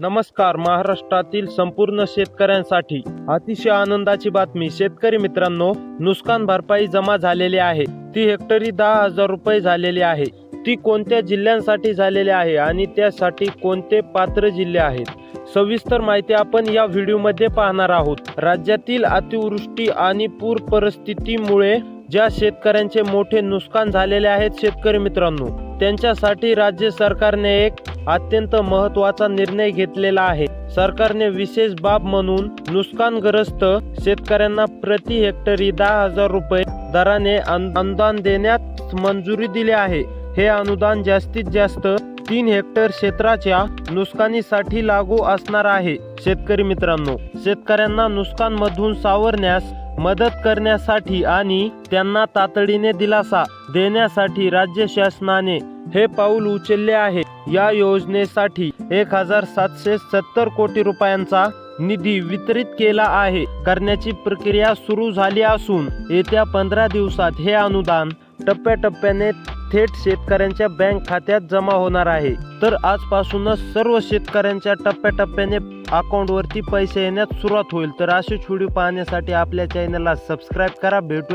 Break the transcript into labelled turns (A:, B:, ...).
A: नमस्कार महाराष्ट्रातील संपूर्ण शेतकऱ्यांसाठी अतिशय आनंदाची बातमी. शेतकरी मित्रांनो नुकसान भरपाई जमा झालेली आहे. ती हेक्टरी दहा हजार रुपये झालेली आहे. ती कोणत्या जिल्ह्यांसाठी झालेली आहे आणि त्यासाठी कोणते पात्र जिल्हे आहेत? सविस्तर माहिती आपण या व्हिडिओमध्ये पाहणार आहोत. राज्यातील अतिवृष्टी आणि पूर परिस्थितीमुळे ज्या शेतकऱ्यांचे मोठे नुकसान झालेले आहेत शेतकरी मित्रांनो त्यांच्यासाठी राज्य सरकारने एक अत्यंत महत्त्वाचा निर्णय घेतलेला आहे. सरकारने विशेष बाब म्हणून नुकसानग्रस्त शेतकऱ्यांना प्रति हेक्टरी दहा हजार रुपये दराने अनुदान देण्यात मंजुरी दिली आहे. हे अनुदान जास्तीत जास्त तीन हेक्टर क्षेत्राच्या नुकसानीसाठी लागू असणार आहे. शेतकरी मित्रांनो शेतकऱ्यांना नुकसान मधून सावरण्यास मदत करण्यासाठी आणि त्यांना तातडीने दिलासा देण्यासाठी राज्य शासनाने हे पाऊल उचलले आहे. या योजनेसाठी एक हजार सातशे सत्तर कोटी रुपयांचा निधी वितरित केला आहे. करण्याची प्रक्रिया सुरू झाली असून येत्या पंधरा दिवसात हे अनुदान टप्प्याटप्प्याने थेट शेतकऱ्यांच्या बँक खात्यात जमा होणार आहे. तर आजपासूनच सर्व शेतकऱ्यांच्या टप्प्याटप्प्याने अकाउंटवरती पैसे येण्यास सुरुवात होईल. तर असेच व्हिडिओ पाहण्यासाठी आपल्या चॅनलला सबस्क्राईब करा. भेटू